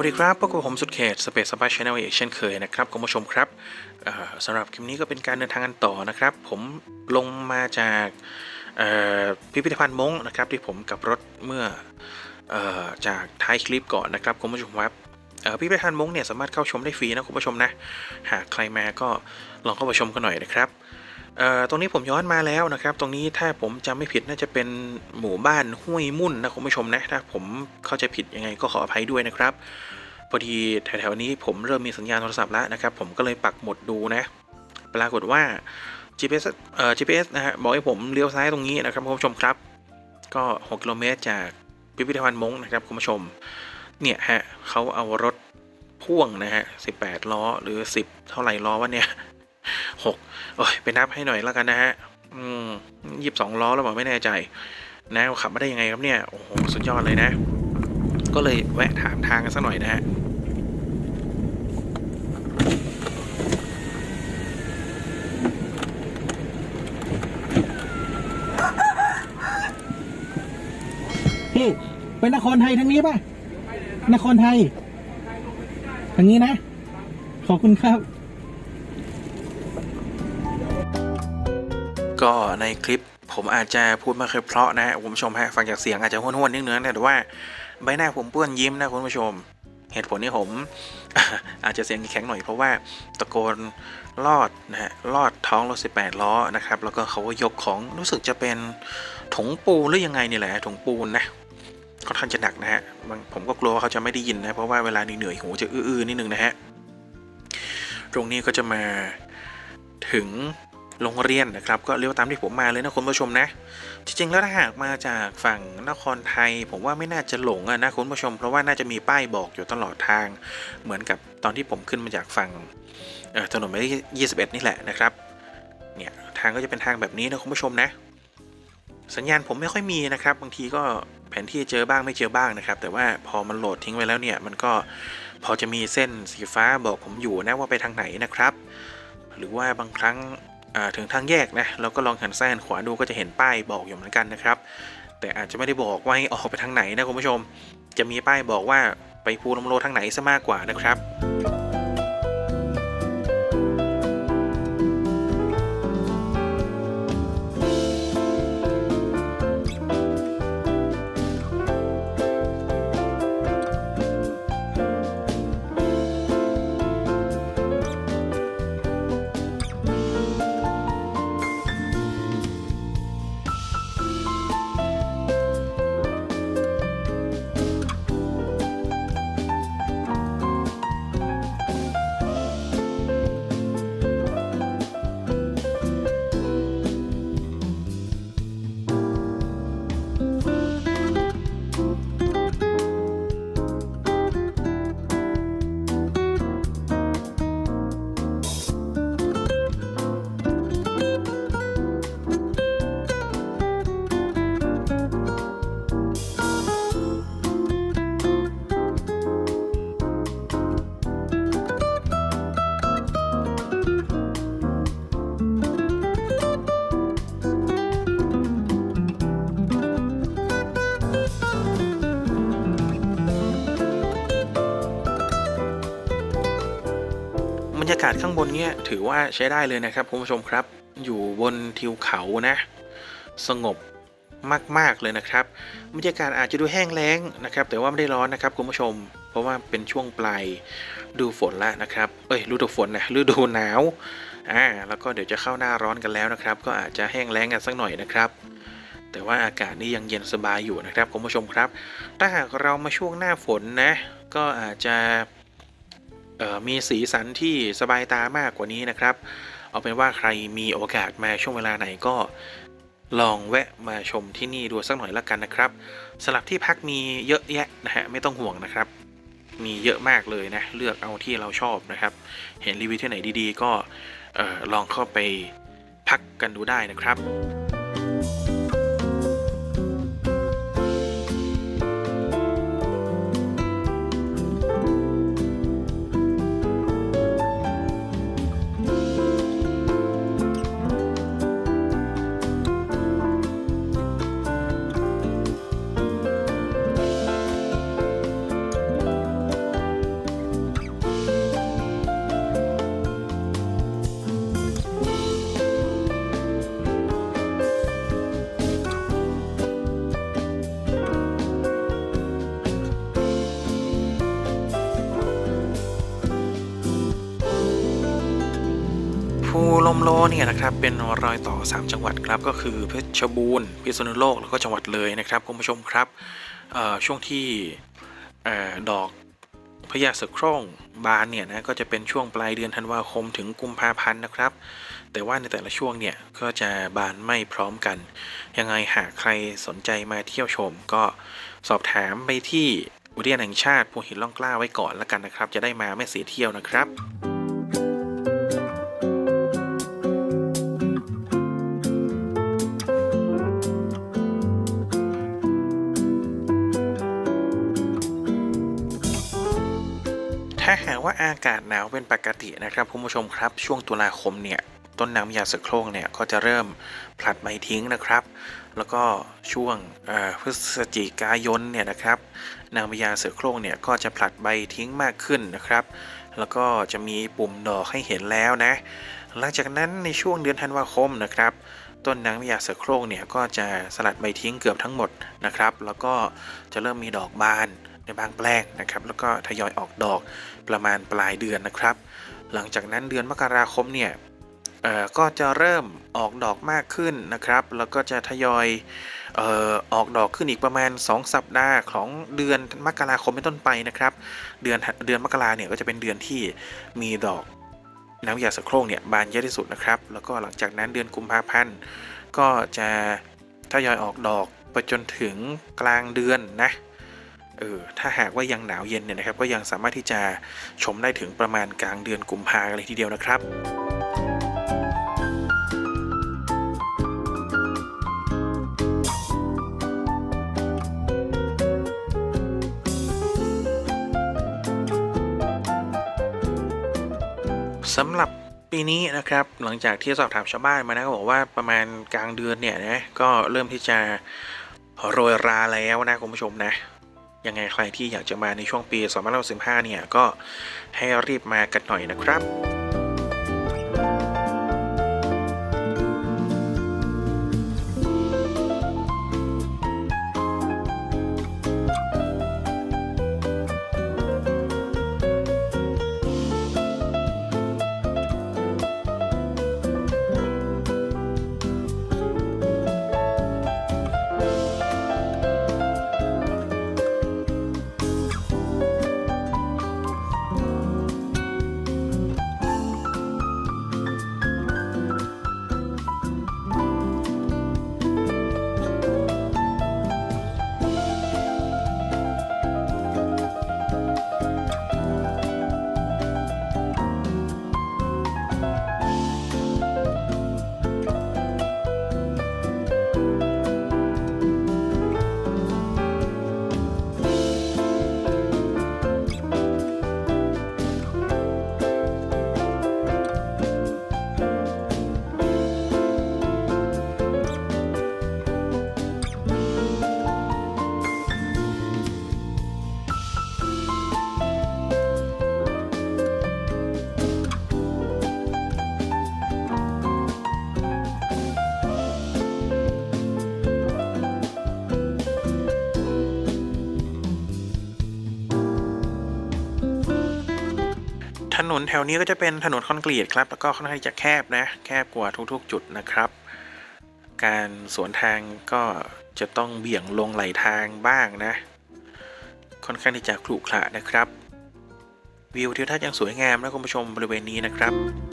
สวัสดีครับพบกับผมสุดเขตสเปซสปายชแนลอีกเช่นเคยนะครับคุณผู้ชมครับสำหรับคลิปนี้ก็เป็นการเดินทางกันต่อนะครับ ผมลงมาจากพิพิธภัณฑ์มงนะครับที่ผมกับรถเมื่ออจากท้ายคลิปก่อนนะครับคุณผู้ชมครับพิพิธภัณฑ์มงเนี่ยสามารถเข้าชมได้ฟรีนะคุณผู้ชมนะหากใครมาก็ลองเข้าไปชมกันหน่อยนะครับ ตรงนี้ผมย้อนมาแล้วนะครับ ตรงนี้ถ้าผมจำไม่ผิดน่าจะเป็นหมู่บ้านห้วยมุ่นนะคุณผู้ชมนะถ้าผมเข้าใจผิดยังไงก็ขออภัยด้วยนะครับ พอดีแถวๆนี้ผมเริ่มมีสัญญาณโทรศัพท์แล้วนะครับ ผมก็เลยปักหมุดดูนะ ปรากฏว่า GPS เอ่อ GPS นะฮะบอกให้ผมเลี้ยวซ้ายตรงนี้นะครับคุณผู้ชมครับ ก็ 6 กิโลเมตรจากพิพิธภัณฑ์มงนะครับคุณผู้ชม เนี่ยฮะเขาเอารถพ่วงนะฮะ 18 ล้อหรือ 10 เท่าไหร่ล้อวะเนี่ย 6โอ้ยไปนับให้หน่อยแล้วกันนะฮะ อืมยี่สิบสองล้อแล้วบอกไม่แน่ใจ นะขับมาได้ยังไงครับเนี่ย โอ้โห สุดยอดเลยนะ ก็เลยแวะถามทางกันสักหน่อยนะฮะพี่ไปนครไทยทางนี้ป่ะ นครไทย ทางนี้นะ ขอบคุณครับ ก็ในคลิปผมอาจจะพูดไม่ค่อยเพราะนะฮะคุณผู้ชมฮะฟังจากเสียงอาจจะห้วนๆนิดนึงนะแต่ว่าใบหน้าผมเปื้อนยิ้มนะคุณผู้ชม เหตุผลที่ผมอาจจะเสียงแข็งหน่อยเพราะว่าตะโกนลอดนะฮะลอดท้องรถ18 ล้อนะครับ แล้วก็เขาก็ยกของรู้สึกจะเป็นถุงปูนหรือยังไงนี่แหละถุงปูนนะค่อนข้างจะหนักนะฮะผมก็กลัวว่าเขาจะไม่ได้ยินนะเพราะว่าเวลาเหนื่อยหูจะอื้อๆนิดนึงนะฮะตรงนี้ก็จะมาถึง โรงเรียนนะครับ ก็เลี้ยวตามที่ผมมาเลยนะคุณผู้ชมนะ จริงๆแล้วถ้าหากมาจากฝั่งนครไทย ผมว่าไม่น่าจะหลงอะนะคุณผู้ชม เพราะว่าน่าจะมีป้ายบอกอยู่ตลอดทาง เหมือนกับตอนที่ผมขึ้นมาจากฝั่งถนนหมายเลข21 นี่แหละนะครับ เนี่ยทางก็จะเป็นทางแบบนี้นะคุณผู้ชมนะ สัญญาณผมไม่ค่อยมีนะครับ บางทีก็แผนที่เจอบ้างไม่เจอบ้างนะครับ แต่ว่าพอมันโหลดทิ้งไว้แล้วเนี่ย มันก็พอจะมีเส้นสีฟ้าบอกผมอยู่นะว่าไปทางไหนนะครับ หรือว่าบางครั้ง ถึงทางแยกนะเราก็ลองหันซ้ายหันขวาดูก็จะเห็นป้ายบอกอยู่เหมือนกันนะครับ แต่อาจจะไม่ได้บอกว่าให้ออกไปทางไหนนะคุณผู้ชม จะมีป้ายบอกว่าไปภูลมโลทางไหนซะมากกว่านะครับากาศข้างบนเนี่ยถือว่าใช้ได้เลยนะครับคุณผู้ชมครับ อยู่บนทิวเขานะ สงบมากๆเลยนะครับบรรยากาศอาจจะดูแห้งแล้งนะครับ แต่ว่าไม่ได้ร้อนนะครับคุณผู้ชม เพราะว่าเป็นช่วงปลายดูฝนแล้วนะครับ เอ้ยฤดูฝนนะฤดูหนาวอ่าแล้วก็เดี๋ยวจะเข้าหน้าร้อนกันแล้วนะครับ ก็อาจจะแห้งแล้งกันสักหน่อยนะครับ แต่ว่าอากาศนี่ยังเย็นสบายอยู่นะครับคุณผู้ชมครับ ถ้าหากเรามาช่วงหน้าฝนนะ ก็อาจจะ มีสีสันที่สบายตามากกว่านี้นะครับ เอาเป็นว่าใครมีโอกาสมาช่วงเวลาไหนก็ลองแวะมาชมที่นี่ดูสักหน่อยละกันนะครับสำหรับที่พักมีเยอะแยะนะฮะไม่ต้องห่วงนะครับ มีเยอะมากเลยนะเลือกเอาที่เราชอบนะครับ เห็นรีวิวที่ไหนดีๆ ก็ออลองเข้าไปพักกันดูได้นะครับ โลเนี่ยนะครับเป็นรอยต่อ 3 จังหวัดครับก็คือเพชรบูรณ์พิษณุโลกแล้วก็จังหวัดเลยนะครับคุณผู้ชมครับช่วงที่อดอกพญาเสือโคร่งบานเนี่ยนะก็จะเป็นช่วงปลายเดือนธันวาคมถึงกุมภาพันธ์นะครับ แต่ว่าในแต่ละช่วงเนี่ยก็จะบานไม่พร้อมกัน ยังไงหากใครสนใจมาเที่ยวชม ก็สอบถามไปที่อุทยานแห่งชาติภูหินล่องกล้าไว้ก่อนแล้วกันนะครับ จะได้มาไม่เสียเที่ยวนะครับ ถ้าหากว่าอากาศหนาวเป็นปกตินะครับคุณผู้ชมครับช่วงตุลาคมเนี่ยต้นน้ำยาเสือโคร่งเนี่ยก็จะเริ่มผลัดใบทิ้งนะครับ แล้วก็ช่วงพฤศจิกายนเนี่ยนะครับนางพญาเสือโคร่งเนี่ยก็จะผลัดใบทิ้งมากขึ้นนะครับ แล้วก็จะมีปุ่มดอกให้เห็นแล้วนะ หลังจากนั้นในช่วงเดือนธันวาคมนะครับต้นนางพญาเสือโคร่งเนี่ยก็จะสลัดใบทิ้งเกือบทั้งหมดนะครับ แล้วก็จะเริ่มมีดอกบาน บางแปลงนะครับแล้วก็ทยอยออกดอกประมาณปลายเดือนนะครับ หลังจากนั้นเดือนมกราคมเนี่ยก็จะเริ่มออกดอกมากขึ้นนะครับ แล้วก็จะทยอยออออกดอกขึ้นอีกประมาณ 2 สัปดาห์ของเดือนมกราคมเป็นต้นไปนะครับ เดือนเดือนมกราเนี่ยก็จะเป็นเดือนที่มีดอกน้ำยาสะโคร่งเนี่ยบานเยอะที่สุดนะครับ แล้วก็หลังจากนั้นเดือนกุมภาพันธ์ก็จะทยอยออกดอกไปจนถึงกลางเดือนนะ เออถ้าหากว่ายังหนาวเย็นเนี่ยนะครับก็ยังสามารถที่จะชมได้ถึงประมาณกลางเดือนกุมภาเลยทีเดียวนะครับสำหรับปีนี้นะครับหลังจากที่สอบถามชาวบ้านมานะก็บอกว่าประมาณกลางเดือนเนี่ยนะก็เริ่มที่จะโรยราแล้วนะคุณผู้ชมนะ ยังไงใครที่อยากจะมาในช่วงปี 2565 เนี่ย ก็ให้รีบมากันหน่อยนะครับ นนแถวนี้ก็จะเป็นถนนคอนกรีตครับ แล้วก็ค่อนข้างจะแคบนะ แคบกว่าทุกๆ จุดนะครับ การสวนทางก็จะต้องเบี่ยงลงไหลทางบ้างนะ ค่อนข้างที่จะขรุขระนะครับ วิวทิวทัศน์ยังสวยงามนะคุณผู้ชมบริเวณนี้นะครับ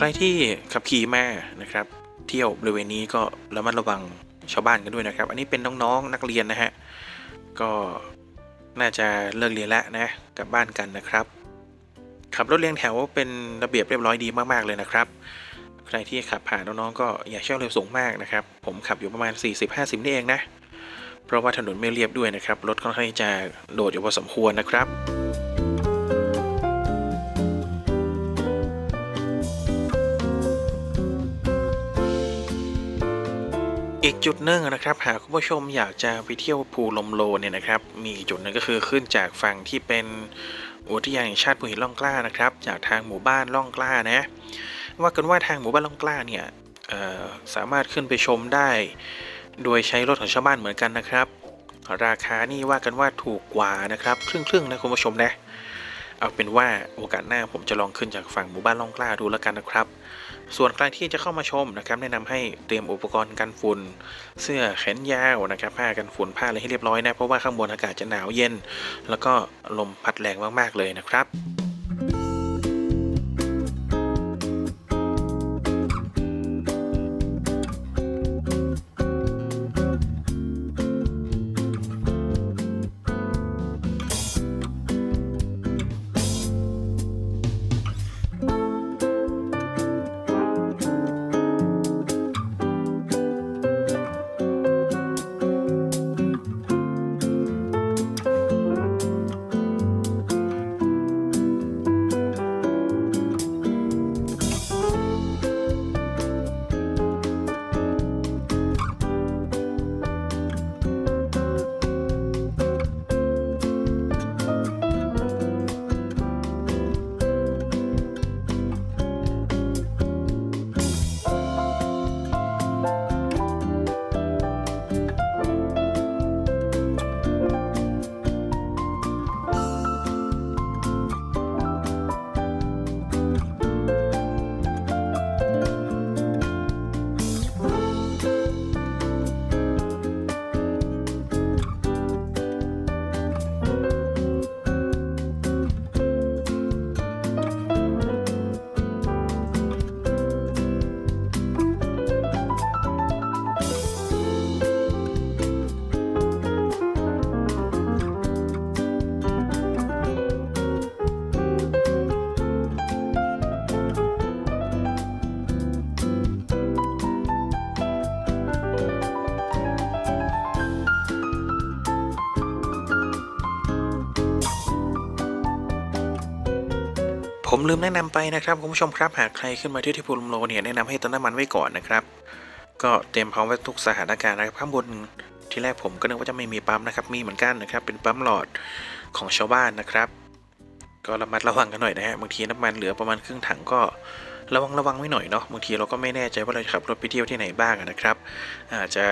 ใครที่ขับขี่มานะครับ เที่ยวบริเวณนี้ก็ระมัดระวังชาวบ้านกันด้วยนะครับ อันนี้เป็นน้องๆนักเรียนนะฮะ ก็น่าจะเลิกเรียนแล้วนะกลับบ้านกันนะครับ ขับรถเรียงแถวเป็นระเบียบเรียบร้อยดีมากๆเลยนะครับ ใครที่ขับผ่านน้องๆก็อย่าเชี่ยวเร็วสูงมากนะครับ ผมขับอยู่ประมาณ 40-50 นี่เองนะ เพราะว่าถนนไม่เรียบด้วยนะครับ รถค่อนข้างจะโดดอยู่พอสมควรนะครับ อีกจุดหนึ่งนะครับหากคุณผู้ชมอยากจะไปเที่ยวภูลมโลเนี่ยนะครับมีจุดหนึ่งก็คือขึ้นจากฝั่งที่เป็นอุทยานแห่งชาติภูหินร่องกล้านะครับจากทางหมู่บ้านร่องกล้านะว่ากันว่าทางหมู่บ้านร่องกล้าเนี่ยสามารถขึ้นไปชมได้ โดยใช้รถของชาวบ้านเหมือนกันนะครับ ราคานี่ว่ากันว่าถูกกว่านะครับครึ่งครึ่งๆนะคุณผู้ชมนะเอาเป็นว่าโอกาสหน้าผมจะลองขึ้นจากฝั่งหมู่บ้านล่องกล้าดูแล้วกันนะครับ ส่วนใครที่จะเข้ามาชมนะครับแนะนำให้เตรียมอุปกรณ์กันฝุ่น เสื้อแขนยาวนะครับผ้ากันฝุ่นผ้าอะไรให้เรียบร้อยนะเพราะว่าข้างบนอากาศจะหนาวเย็น แล้วก็ลมพัดแรงมากๆเลยนะครับ ลืมแนะนำไปนะครับคุณผู้ชมครับหากใครขึ้นมาเที่ยวที่ภูลมโลเนี่ยแนะนำให้เติมน้ำมันไว้ก่อนนะครับ ก็เตรียมพร้อมไว้ทุกสถานการณ์นะครับข้างบนที่แรกผมก็นึกว่าจะไม่มีปั๊มนะครับ มีเหมือนกันนะครับ เป็นปั๊มหลอดของชาวบ้านนะครับ ก็ระมัดระวังกันหน่อยนะฮะบางทีน้ำมันเหลือประมาณครึ่งถังก็ระวังระวังไว้หน่อยเนาะบางทีเราก็ไม่แน่ใจว่าเราจะขับรถไปเที่ยวที่ไหนบ้างนะครับ อาจจะ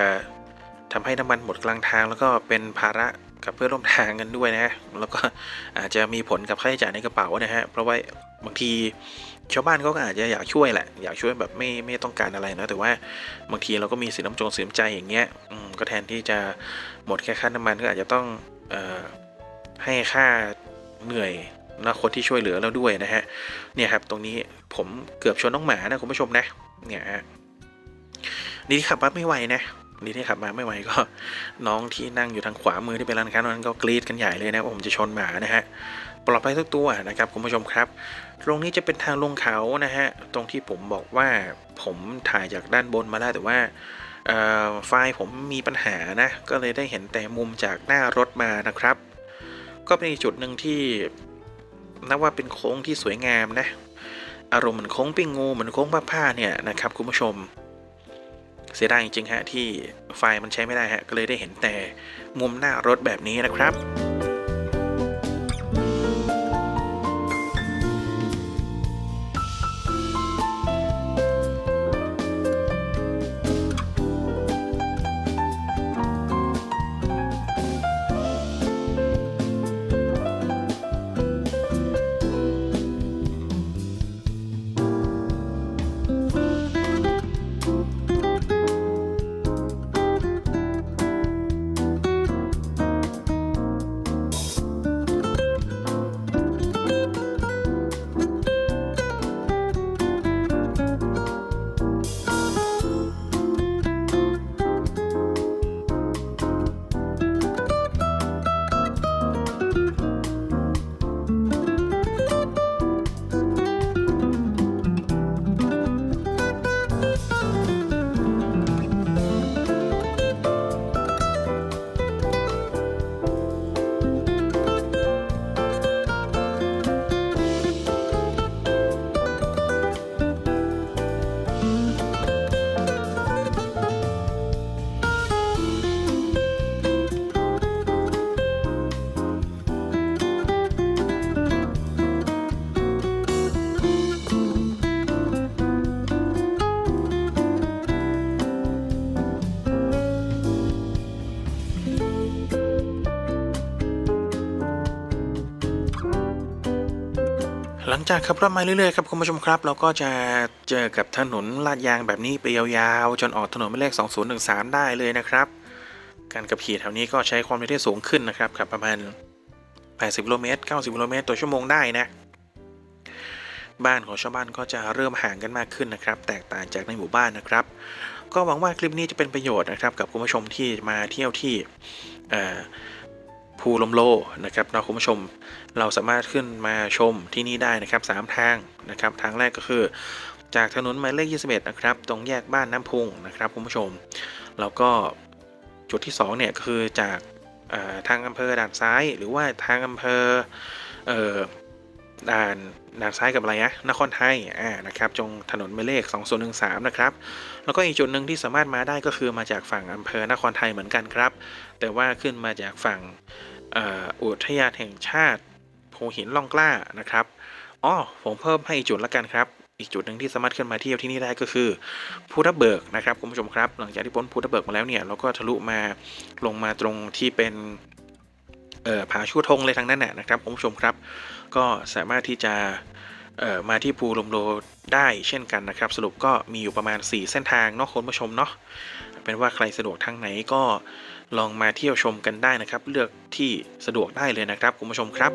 ทำให้น้ำมันหมดกลางทางแล้วก็เป็นภาระ กับเพื่อนร่วมทางกันด้วยนะฮะแล้วก็อาจจะมีผลกับค่าใช้จ่ายในกระเป๋านะฮะเพราะว่าบางทีชาวบ้านเขาก็อาจจะอยากช่วยแหละอยากช่วยแบบไม่ไม่ต้องการอะไรนะแต่ว่าบางทีเราก็มีสินน้ำจงสินน้ำใจอย่างเงี้ยอืมก็แทนที่จะหมดแค่ค่าน้ำมันก็อาจจะต้องเอ่อให้ค่าเหนื่อยนะคนที่ช่วยเหลือเราด้วยนะฮะเนี่ยครับตรงนี้ผมเกือบชนน้องหมานะคุณผู้ชมนะเนี่ยฮะนี่ขับมาไม่ไหวนะ นี่ที่ขับมาไม่ไหวก็น้องที่นั่งอยู่ทางขวามือที่เป็นร้านค้าตรงนั้นก็กรีดกันใหญ่เลยนะผมจะชนหมานะฮะปลอดภัยทุกตัวนะครับคุณผู้ชมครับ ตรงนี้จะเป็นทางลงเขานะฮะตรงที่ผมบอกว่าผมถ่ายจากด้านบนมาแล้วแต่ว่าไฟล์ผมมีปัญหานะก็เลยได้เห็นแต่มุมจากหน้ารถมานะครับ ก็เป็นจุดหนึ่งที่นับว่าเป็นโค้งที่สวยงามนะอารมณ์เหมือนโค้งปิงงูเหมือนโค้งผ้าผ้าเนี่ยนะครับคุณผู้ชม เสียดายจริงๆฮะที่ไฟล์มันใช้ไม่ได้ฮะก็เลยได้เห็นแต่มุมหน้ารถแบบนี้นะครับ ลังจากขับรถมาเรื่อยๆครับคุณผู้ชมครับ เราก็จะเจอกับถนนลาดยางแบบนี้ไปยาวๆ จนออกถนนหมายเลข 2013 ได้เลยนะครับ การขับขี่แถวนี้ก็ใช้ความเร็วที่สูงขึ้นนะครับขับประมาณ 80กิโลเมตร90กิโลเมตรต่อชั่วโมงได้นะ บ้านของชาวบ้านก็จะเริ่มห่างกันมากขึ้นนะครับ แตกต่างจากในหมู่บ้านนะครับ ก็หวังว่าคลิปนี้จะเป็นประโยชน์นะครับ กับคุณผู้ชมที่มาเที่ยวที่ ภูลมโลนะครับนาะคุณผู้ชมเราสามารถขึ้นมาชมที่นี่ได้นะครับสามทางนะครับทางแรกก็คือ จากถนนหมายเลข 21 นะครับ ตรงแยกบ้านน้ำพุงนะครับคุณผู้ชม แล้วก็จุดที่2เนี่ยก็คือจากทางอำเภอด่านซ้าย หรือว่าทางอำเภอด่านด่านซ้ายกับอะไรนะนครไทยอ่านะครับจงถนนหมายเลข2013นะครับแล้วก็อีกจุดหนึ่งที่สามารถมาได้ก็คือมาจากฝั่งอำเภอนครไทยเหมือนกันครับ แต่ว่าขึ้นมาจากฝั่ง อุทยานแห่งชาติภูหินล่องกล้านะครับอ๋อผมเพิ่มให้อีกจุดละกันครับ อีกจุดหนึ่งที่สามารถขึ้นมาเที่ยวที่นี่ได้ก็คือภูทับเบิกนะครับคุณผู้ชมครับ หลังจากที่พ้นภูทับเบิกมาแล้วเนี่ยเราก็ทะลุมาลงมาตรงที่เป็นผาชูธงเลยทางนั้นน่ะนะครับคุณผู้ชมครับ ก็สามารถที่จะมาที่ภูลมโลได้เช่นกันนะครับ สรุปก็มีอยู่ประมาณ 4 เส้นทางเนาะคุณผู้ชมเนาะเป็นว่าใครสะดวกทางไหนก็ ลองมาเที่ยวชมกันได้นะครับ เลือกที่สะดวกได้เลยนะครับคุณผู้ชมครับ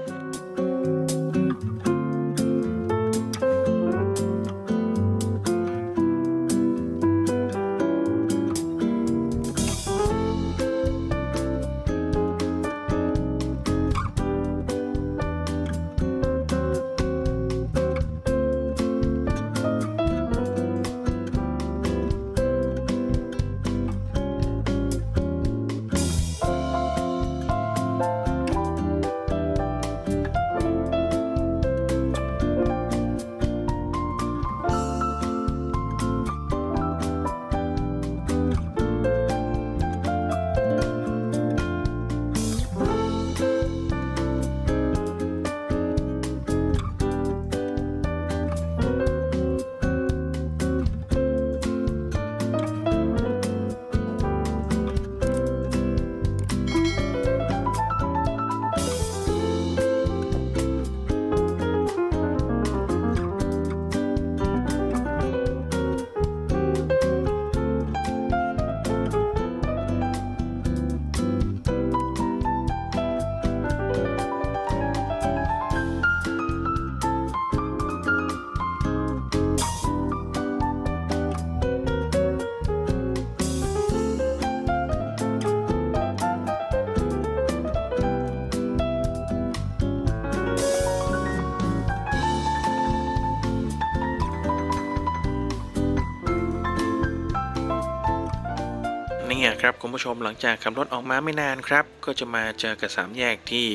ครับคุณผู้ชมหลังจากขับรถออกมาไม่นานครับ ก็จะมาเจอกับสามแยกที่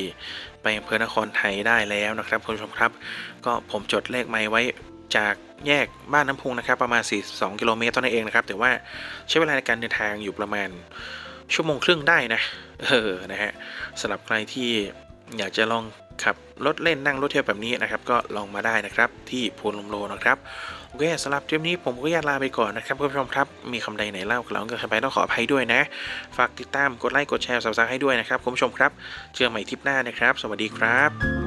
ไปอำเภอนครไทยได้แล้วนะครับคุณผู้ชมครับ ก็ผมจดเลขไม้ไว้จากแยกบ้านน้ำพุงนะครับ ประมาณ 42 กิโลเมตรเท่านั้นเองนะครับ แต่ว่าใช้เวลาในการเดินทางอยู่ประมาณชั่วโมงครึ่งได้นะเออนะฮะสำหรับใครที่อยากจะลองขับรถเล่นนั่งรถเที่ยวแบบนี้นะครับ ก็ลองมาได้นะครับที่พูนลมโลนะครับ เคสำหรับคลิปนี้ผมก็อยากลาไปก่อนนะครับคุณผู้ชมครับมีคำใดไหนเล่าเราก็ไปต้องขออภัยด้วยนะ ฝากติดตามกดไลค์กดแชร์สับสไครให้ด้วยนะครับคุณผู้ชมครับเจอกันใหม่ทริปหน้านะครับ สวัสดีครับ